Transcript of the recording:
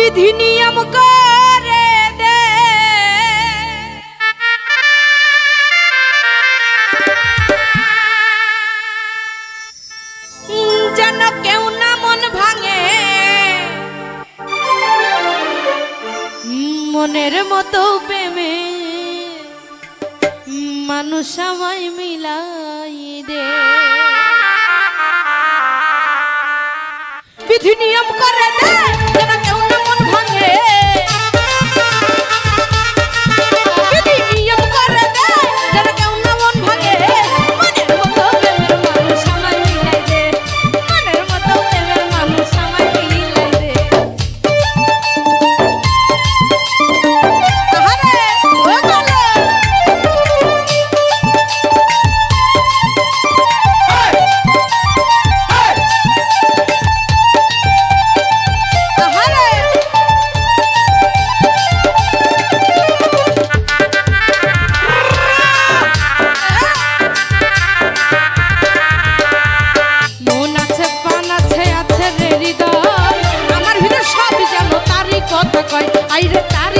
বিধি নিয়ম করে দে। যেন কেউ না মন ভাঙে। মনের মতো প্রেমে মানুষ আমায় মিলাই দে। বিধি নিয়ম করে দে কয় আইরে তারে